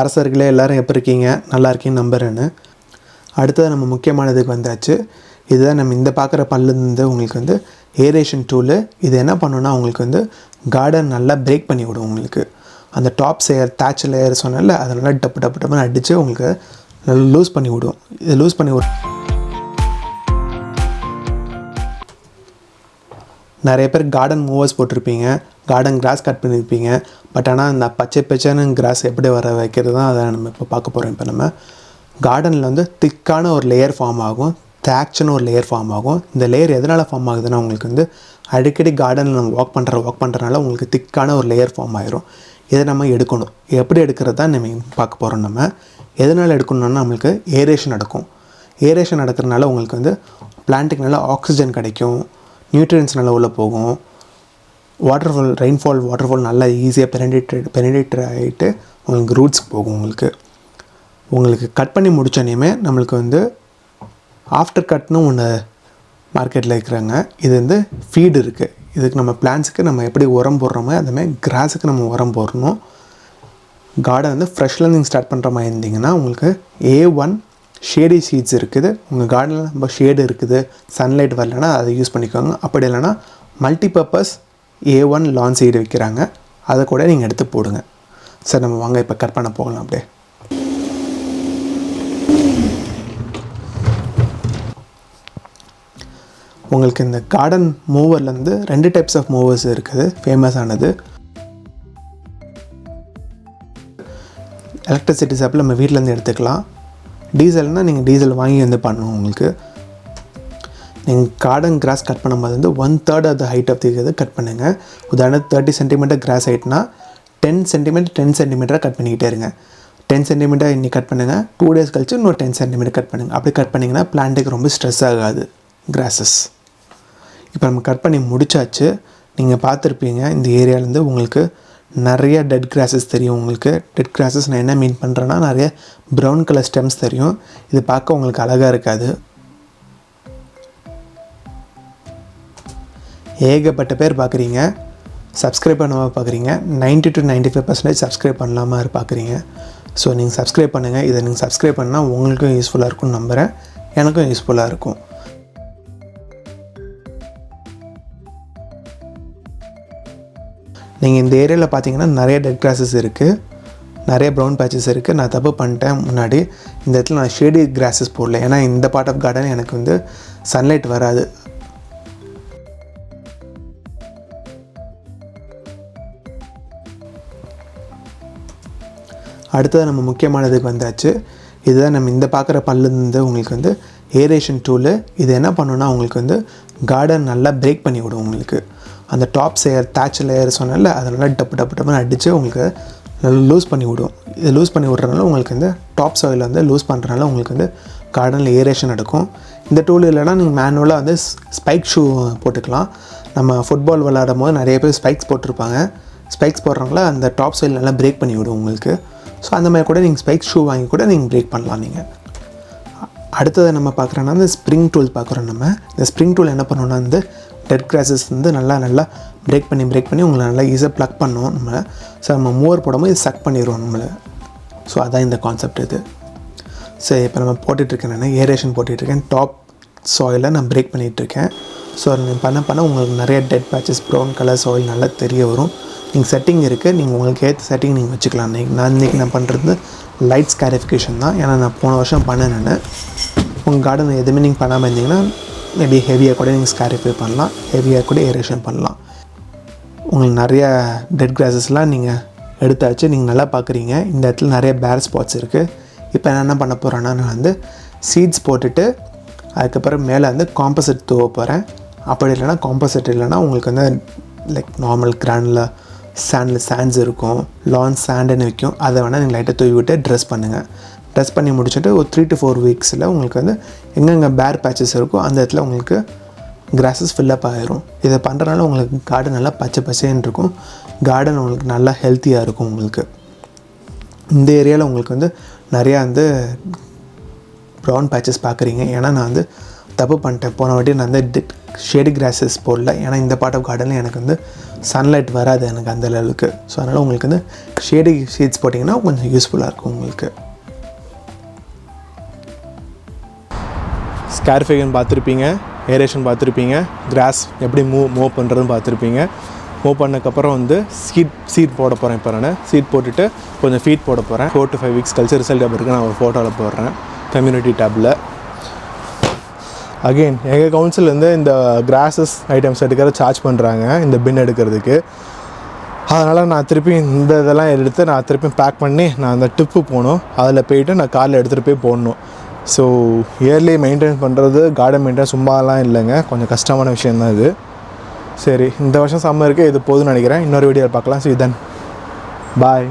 அரசர்களே எல்லாரும் எப்படி இருக்கீங்க? நல்லா இருக்கீங்கன்னு நம்புறேன்னு. அடுத்தது நம்ம முக்கியமானதுக்கு வந்தாச்சு. இதுதான் நம்ம இந்த பார்க்குற பல்லுந்து உங்களுக்கு வந்து ஏரேஷன் டூலு இது என்ன பண்ணுன்னா உங்களுக்கு வந்து கார்டன் நல்லா பிரேக் பண்ணி விடும் உங்களுக்கு. அந்த டாப் லேயர் தேட்ச் லேயர் சொன்னால அதை நல்லா டப்பு டப்பு டப்புன்னு அடித்து உங்களுக்கு நல்லா லூஸ் பண்ணி விடும். இது லூஸ் பண்ணி விடும் நிறைய பேர் கார்டன் மூவர்ஸ் போட்டிருப்பீங்க. கார்டன் கிராஸ் கட் பண்ணியிருப்பீங்க பட் ஆனால் இந்த பச்சை பச்சைன்னு கிராஸ் எப்படி வர வைக்கிறது தான் அதை நம்ம இப்போ பார்க்க போகிறோம் இப்போ நம்ம கார்டனில் வந்து திக்கான ஒரு லேயர் ஃபார்ம் ஆகும். தேக்ஸ்னு ஒரு லேயர் ஃபார்ம் ஆகும். இந்த லேயர் எதனால் ஃபார்ம் ஆகுதுன்னா உங்களுக்கு வந்து அடிக்கடி கார்டனில் நம்ம வாக் பண்ணுற வாக் பண்ணுறனால உங்களுக்கு திக்கான ஒரு லேயர் ஃபார்ம் ஆயிரும். இதை நம்ம எடுக்கணும். எப்படி எடுக்கிறது தான் நம்ம பார்க்க போகிறோம் நம்ம. எதனால் எடுக்கணும்னா நம்மளுக்கு ஏரேஷன் நடக்கும். ஏரேஷன் நடக்கிறனால உங்களுக்கு வந்து பிளான்ட்டுக்கு நல்லா ஆக்சிஜன் கிடைக்கும். நியூட்ரியன்ஸ் நல்லா உள்ளே போகும். வாட்டர்ஃபால் ரெயின்ஃபால் வாட்டர்ஃபால் நல்லா ஈஸியாக பெனடிட்டட் பெனடிட்டர் ஆகிட்டு உங்களுக்கு ரூட்ஸ் போகும் உங்களுக்கு. உங்களுக்கு கட் பண்ணி முடிச்சோன்னே நம்மளுக்கு வந்து ஆஃப்டர் கட்னு ஒன்று மார்க்கெட்டில் இருக்கிறாங்க. இது வந்து ஃபீடு இருக்குது இதுக்கு நம்ம பிளான்ஸுக்கு நம்ம எப்படி உரம் போடுறோமோ அதுமாதிரி கிராஸுக்கு நம்ம உரம் போடணும். கார்டன் வந்து ஃப்ரெஷ்லேருந்து நீங்கள் ஸ்டார்ட் பண்ணுற மாதிரி இருந்தீங்கன்னா உங்களுக்கு ஏ ஒன் ஷேடி சீட்ஸ் இருக்குது. உங்கள் கார்டனில் ரொம்ப ஷேடு இருக்குது. சன்லைட் வரலன்னா அதை யூஸ் பண்ணிக்கோங்க. அப்படி இல்லைன்னா multipurpose a one lawn seed விற்கிறாங்க அதை கூட நீங்கள் எடுத்து போடுங்க. சார் நம்ம வாங்க இப்போ கட் பண்ண போகலாம் அப்படியே. உங்களுக்கு இந்த கார்டன் மூவர்லேருந்து ரெண்டு டைப்ஸ் ஆஃப் மூவர்ஸ் இருக்குது. ஃபேமஸ் ஆனது. எலக்ட்ரிசிட்டி சாப்பில் நம்ம வீட்டிலேருந்து எடுத்துக்கலாம். டீசல்னால் நீங்கள் டீசல் வாங்கி வந்து பண்ணணும் உங்களுக்கு. நீங்கள் கார்டன் கிராஸ் கட் பண்ணும்போது வந்து one third of the height of the cut பண்ணுங்கள் உதாரணத்துக்கு தேர்ட்டி சென்டிமீட்டர் கிராஸ் ஹைட்னா டென் சென்டிமீட்டர் டென் சென்டிமீட்டராக கட் பண்ணிக்கிட்டே இருங்க. டென் சென்டிமீட்டர் இன்றைக்கி கட் பண்ணுங்கள் டூ டேஸ் கழிச்சு இன்னொரு டென் சென்டிமீட்டர் கட் பண்ணுங்கள் அப்படி கட் பண்ணிங்கன்னா பிளான்ட்டுக்கு ரொம்ப ஸ்ட்ரெஸ் ஆகாது கிராஸஸ் இப்போ நம்ம கட் பண்ணி முடிச்சாச்சு நீங்கள் பார்த்துருப்பீங்க இந்த ஏரியாலேருந்து உங்களுக்கு நிறைய டெட் கிராஸஸ் தெரியும் உங்களுக்கு. டெட் கிராஸஸ் நான் என்ன மீன் பண்ணுறேன்னா நிறைய ப்ரௌன் கலர் ஸ்டெம்ஸ் தெரியும். இது பார்க்க உங்களுக்கு அழகாக இருக்காது. ஏகப்பட்ட பேர் பார்க்குறீங்க. சப்ஸ்கிரைப் பண்ணாமல் பார்க்குறீங்க. 90 டு 95% ஃபைவ் பர்சன்டேஜ் சப்ஸ்கிரைப் பண்ணலாமல் பார்க்குறீங்க. ஸோ நீங்கள் சப்ஸ்கிரைப் பண்ணுங்கள் இதை நீங்கள் சப்ஸ்கிரைப் பண்ணால் உங்களுக்கும் யூஸ்ஃபுல்லாக இருக்கும்னு நம்புகிறேன் எனக்கும் யூஸ்ஃபுல்லாக இருக்கும். நீங்கள் இந்த ஏரியாவில் பார்த்தீங்கன்னா நிறைய டெட் கிராஸஸ் இருக்குது நிறைய ப்ரௌன் பேச்சஸ் இருக்குது நான் தப்பு பண்ணிட்டேன் முன்னாடி. இந்த இடத்துல நான் ஷேடி கிராஸஸ் போடல. ஏன்னா இந்த பார்ட் ஆஃப் கார்டன் எனக்கு வந்து சன்லைட் வராது. அடுத்தது நம்ம முக்கியமானதுக்கு வந்தாச்சு. இதுதான் நம்ம இந்த பார்க்குற பல்லுலேருந்து உங்களுக்கு வந்து ஏரேஷன் டூலு இது என்ன பண்ணுன்னா உங்களுக்கு வந்து கார்டன் நல்லா பிரேக் பண்ணி விடும் உங்களுக்கு. அந்த டாப் லேயர் தேட்ச் லேயர் சொன்னால அதை நல்லா டப்பு டப்பு டப்புன்னு அடித்து உங்களுக்கு நல்லா லூஸ் பண்ணி விடும் இது லூஸ் பண்ணி விட்றதுனால உங்களுக்கு வந்து டாப் சாயில் வந்து லூஸ் பண்ணுறதுனால உங்களுக்கு வந்து கார்டனில் ஏரேஷன் நடக்கும். இந்த டூல் இல்லைனா நீங்கள் மேனுவலாக வந்து ஸ்பைக் ஷூ போட்டுக்கலாம். நம்ம ஃபுட்பால் விளாடும் போது நிறைய பேர் ஸ்பைக்ஸ் போட்டிருப்பாங்க. ஸ்பைக்ஸ் போடுறவங்கள அந்த டாப் சைடில் நல்லா பிரேக் பண்ணி விடும் உங்களுக்கு. ஸோ அந்த மாதிரி கூட நீங்கள் ஸ்பைக் ஷூ வாங்கி கூட நீங்கள் பிரேக் பண்ணலாம் நீங்கள் அடுத்ததை நம்ம பார்க்குறோன்னா இந்த ஸ்ப்ரிங் டூல் பார்க்குறோம் நம்ம. இந்த ஸ்ப்ரிங் டூல் என்ன பண்ணோன்னா வந்து டெட் கிராஸஸ் வந்து நல்லா நல்லா பிரேக் பண்ணி பிரேக் பண்ணி உங்களை நல்லா ஈஸியாக ப்ளக் பண்ணும் நம்மளை. ஸோ நம்ம மூவர் போடும்போது இது சக் பண்ணிடுவோம் நம்மளை. ஸோ அதான் இந்த கான்செப்ட் இது. சரி இப்போ நம்ம போட்டுட்ருக்கேன் நான் ஏரேஷன் போட்டுட்ருக்கேன். டாப் சாயிலை நான் பிரேக் பண்ணிகிட்ருக்கேன் ஸோ நீங்கள் பண்ண பண்ண உங்களுக்கு நிறைய dead patches brown colour soil நல்லா தெரிய வரும். நீங்கள் செட்டிங் இருக்குது நீங்கள் உங்களுக்கு ஏற்ற செட்டிங் நீங்கள் வச்சுக்கலாம். இன்றைக்கி நான் இன்றைக்கி நான் பண்ணுறது லைட்ஸ் ஸ்கேரிஃபிகேஷன் தான். ஏன்னா நான் போன வருஷம் பண்ணேன் நான். உங்கள் கார்டன் எதுவுமே நீங்கள் பண்ணாமல் இருந்தீங்கன்னா மேபி ஹெவியாக கூட நீங்கள் ஸ்கேரிஃபை பண்ணலாம். ஹெவியாக கூட ஏரேஷன் பண்ணலாம். உங்களுக்கு நிறைய டெட் கிராஸஸ்லாம் நீங்கள் எடுத்தாச்சு நீங்கள் நல்லா பார்க்குறீங்க இந்த இடத்துல நிறைய பேர் ஸ்பாட்ஸ் இருக்குது இப்போ நான் என்ன பண்ண போகிறேன்னா நான் வந்து சீட்ஸ் போட்டுட்டு அதுக்கப்புறம் மேலே வந்து காம்பசிட் தூவ போகிறேன் அப்படி இல்லைன்னா காம்பசிட் இல்லைன்னா உங்களுக்கு வந்து லைக் நார்மல் கிராண்டில் சாண்டில் சாண்ட்ஸ் இருக்கும். லான் சாண்டுன்னு விற்கும் அதை வேணால் நீங்கள் லைட்டாக தூவி விட்டு ட்ரெஸ் பண்ணுங்கள் டெஸ்ட் பண்ணி முடிச்சுட்டு ஒரு த்ரீ டு ஃபோர் வீக்ஸில் உங்களுக்கு வந்து எங்கெங்கே பேர் பேச்சஸ் இருக்கோ அந்த இடத்துல உங்களுக்கு கிராஸஸ் ஃபில்லப் ஆகிரும் இதை பண்ணுறனால உங்களுக்கு கார்டன் நல்லா பச்சை பச்சைன்னு இருக்கும். கார்டன் உங்களுக்கு நல்லா ஹெல்த்தியாக இருக்கும் உங்களுக்கு. இந்த ஏரியாவில் உங்களுக்கு வந்து நிறையா வந்து ப்ரௌன் பேச்சஸ் பார்க்குறீங்க. ஏன்னா நான் வந்து தப்பு பண்ணிட்டேன். போன வாட்டி நான் வந்து ஷேடி கிராஸஸ் போடல. ஏன்னா இந்த பார்ட் ஆஃப் கார்டனில் எனக்கு வந்து சன்லைட் வராது எனக்கு அந்த லெவலுக்கு ஸோ அதனால் உங்களுக்கு வந்து ஷேடு சீட்ஸ் போட்டிங்கன்னா கொஞ்சம் யூஸ்ஃபுல்லாக இருக்கும் உங்களுக்கு. ஸ்கேர்ஃபேகன் பார்த்துருப்பீங்க ஏரேஷன் பார்த்துருப்பீங்க கிராஸ் எப்படி மூவ் மூவ் பண்ணுறதுன்னு பார்த்துருப்பீங்க. மூவ் பண்ணக்கப்புறம் வந்து சீட் சீட் போட போகிறேன் இப்போ நான். சீட் போட்டுட்டு கொஞ்சம் ஃபீட் போட போகிறேன் ஃபோர் டு ஃபைவ் வீக்ஸ் கழிச்சு ரிசல்ட் எப்படி நான் ஒரு ஃபோட்டோவில் போடுறேன். கம்யூனிட்டி டேப்பில் அகெயின் எங்கள் கவுன்சிலேருந்து இந்த கிராஸஸ் ஐட்டம்ஸ் எடுக்கிற சார்ஜ் பண்ணுறாங்க இந்த பின் எடுக்கிறதுக்கு. அதனால் நான் திருப்பி இந்த இதெல்லாம் எடுத்து நான் திருப்பி பேக் பண்ணி நான் அந்த டிப்பு போகணும். அதில் போயிட்டு நான் காரில் எடுத்துகிட்டு போய் போடணும். ஸோ இயர்லி மெயின்டைன் பண்ணுறது கார்டன் மெயின்டைன் சும்மாலாம் இல்லைங்க. கொஞ்சம் கஷ்டமான விஷயந்தான் இது. சரி இந்த வருஷம் சம்மருக்கு இது போதும்னு நினைக்கிறேன். இன்னொரு வீடியோ பார்க்கலாம். ஸோ இதன் பாய்